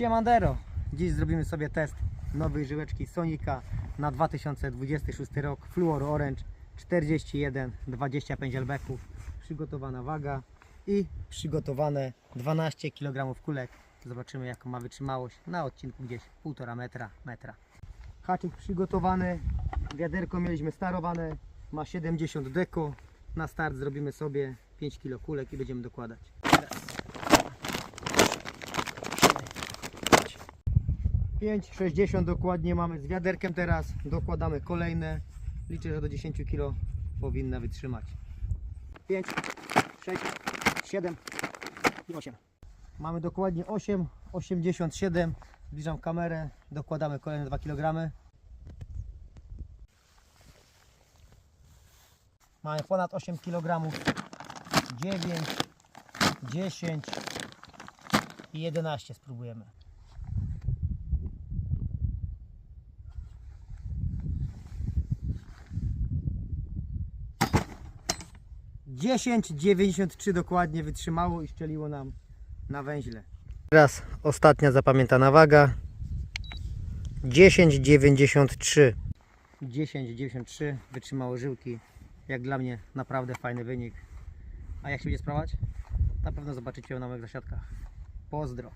Siemandero! Dziś zrobimy sobie test nowej żyłeczki Sonika na 2026 rok Fluor Orange 41 25 lbeków przygotowana waga i przygotowane 12 kg kulek. Zobaczymy jaką ma wytrzymałość na odcinku gdzieś 1,5 metra metra. Haczyk przygotowany wiaderko mieliśmy starowane ma 70 deko. Na start zrobimy sobie 5 kg kulek i będziemy dokładać 5,60 dokładnie mamy z wiaderkiem teraz. Dokładamy kolejne. Liczę, że do 10 kg powinna wytrzymać. 5, 6, 7 i 8. Mamy dokładnie 8, 87. Zbliżam kamerę. Dokładamy kolejne 2 kg. Mamy ponad 8 kg. 9, 10 i 11 spróbujemy. 10,93 dokładnie wytrzymało i szczeliło nam na węźle. Teraz ostatnia zapamiętana waga. 10,93 10,93 wytrzymało żyłki. Jak dla mnie naprawdę fajny wynik. A jak się będzie sprawać? Na pewno zobaczycie ją na moich zasiadkach. Pozdro.